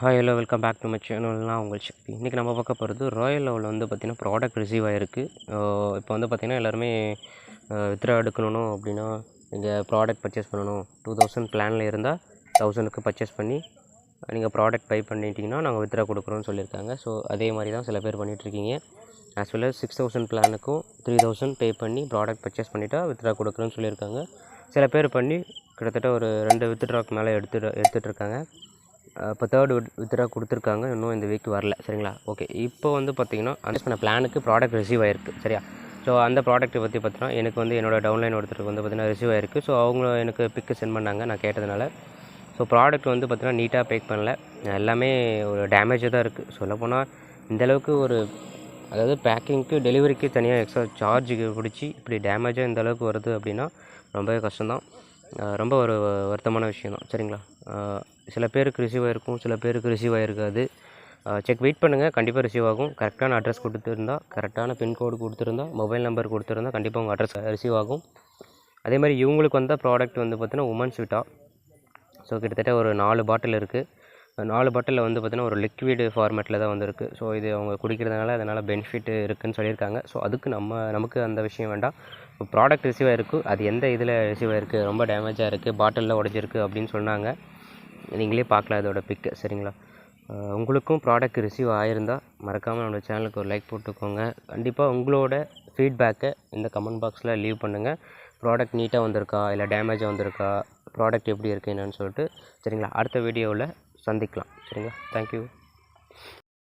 Hi hello welcome back to my சேனல்லாம் உங்கள் சக்தி. இன்றைக்கி நம்ம பார்க்க போகிறது ராயல் லெவலில் வந்து பார்த்திங்கன்னா ப்ராடக்ட் ரிசீவ் ஆகிருக்கு இப்போ வந்து பார்த்திங்கன்னா எல்லாருமே வித்ரா எடுக்கணும் அப்படின்னா நீங்கள் ப்ராடக்ட் பர்ச்சேஸ் பண்ணணும். டூ தௌசண்ட் பிளானில் இருந்தால் தௌசண்ட்க்கு பர்ச்சேஸ் பண்ணி நீங்கள் ப்ராடக்ட் பை பண்ணிட்டீங்கன்னா நாங்கள் வித்ரா கொடுக்குறோன்னு சொல்லியிருக்காங்க. ஸோ அதே மாதிரி தான் சில பேர் பண்ணிகிட்ருக்கீங்க as well as six thousand பிளானுக்கும் three thousand pay பண்ணி ப்ராடக்ட் பர்ச்சேஸ் பண்ணிட்டா வித்ரா கொடுக்குறோன்னு சொல்லியிருக்காங்க. சில பேர் பண்ணி கிட்டத்தட்ட ஒரு ரெண்டு வித்ட்ராக்கு மேலே எடுத்துட்டு எடுத்துகிட்ருக்காங்க இப்போ தேர்ட் வித்ரா கொடுத்துருக்காங்க. இன்னும் இந்த வீக் வரல. சரிங்களா? ஓகே இப்போ வந்து பார்த்தீங்கன்னா அந்த பண்ண பிளானுக்கு ப்ராடக்ட் ரிசீவ் ஆயிருக்கு. சரியா? ஸோ அந்த ப்ராடக்ட்டை பற்றி பார்த்தீங்கன்னா எனக்கு வந்து என்னோட டவுன்லைன் ஒருத்தருக்கு வந்து பார்த்தீங்கன்னா ரிசீவ் ஆயிருக்கு. ஸோ அவங்க எனக்கு பிக்கு சென்ட் பண்ணாங்க. நான் கேட்டதுனால. ஸோ ப்ராடக்ட் வந்து பார்த்தீங்கன்னா நீட்டாக பேக் பண்ணல. எல்லாமே ஒரு டேமேஜாக தான் இருக்குது சொல்லப்போனால் இந்தளவுக்கு ஒரு அதாவது பேக்கிங்க்கு டெலிவரிக்கு தனியாக எக்ஸ்ட்ரா சார்ஜுக்கு பிடிச்சி இப்படி டேமேஜாக இந்த அளவுக்கு வருது அப்படின்னா ரொம்பவே கஷ்டம்தான். ரொம்ப ஒரு வருத்தமான விஷயம் தான் சரிங்களா சில பேருக்கு ரிசீவ் ஆகிருக்கும் சில பேருக்கு ரிசீவ் ஆகிருக்காது செக் வெயிட் பண்ணுங்கள் கண்டிப்பாக ரிசீவ் ஆகும். கரெக்டான அட்ரஸ் கொடுத்துருந்தா கரெக்டான பின்கோடு கொடுத்துருந்தா மொபைல் நம்பர் கொடுத்துருந்தா கண்டிப்பாக உங்கள் அட்ரஸ் ரிசீவ் ஆகும். அதே மாதிரி இவங்களுக்கு வந்த ப்ராடக்ட் வந்து பார்த்தீங்கன்னா உமன்ஸ் விட்டா ஸோ கிட்டத்தட்ட ஒரு நாலு பாட்டில் இருக்குது நாலு பாட்டிலில் வந்து பார்த்தீங்கன்னா ஒரு லிக்விடு ஃபார்மேட்டில் தான் வந்திருக்கு. ஸோ இது அவங்க குடிக்கிறதுனால அதனால் பெனிஃபிட் இருக்குன்னு சொல்லியிருக்காங்க. ஸோ அதுக்கு நம்ம நமக்கு அந்த விஷயம் வேண்டாம். ப்ராடக்ட் ரிசீவ் ஆகிருக்கு அது எந்த இதில் ரிசீவ் ஆகிருக்கு ரொம்ப டேமேஜாக இருக்குது பாட்டிலில் உடஞ்சிருக்கு அப்படின்னு சொன்னாங்க. நீங்களே பார்க்கலாம் இதோட பிக்கு சரிங்களா? உங்களுக்கும் ப்ராடக்ட் ரிசீவ் ஆகிருந்தால் மறக்காமல் நம்மளோட சேனலுக்கு ஒரு லைக் போட்டுக்கோங்க. கண்டிப்பாக உங்களோட ஃபீட்பேக்கை இந்த கமெண்ட் பாக்ஸில் லீவ் பண்ணுங்கள் ப்ராடக்ட் நீட்டாக வந்திருக்கா? இல்லை டேமேஜாக வந்திருக்கா? ப்ராடக்ட் எப்படி இருக்குது என்னன்னு சொல்லிட்டு சரிங்களா? அடுத்த வீடியோவில் சந்திக்கலாம். சரிங்களா? தேங்க்யூ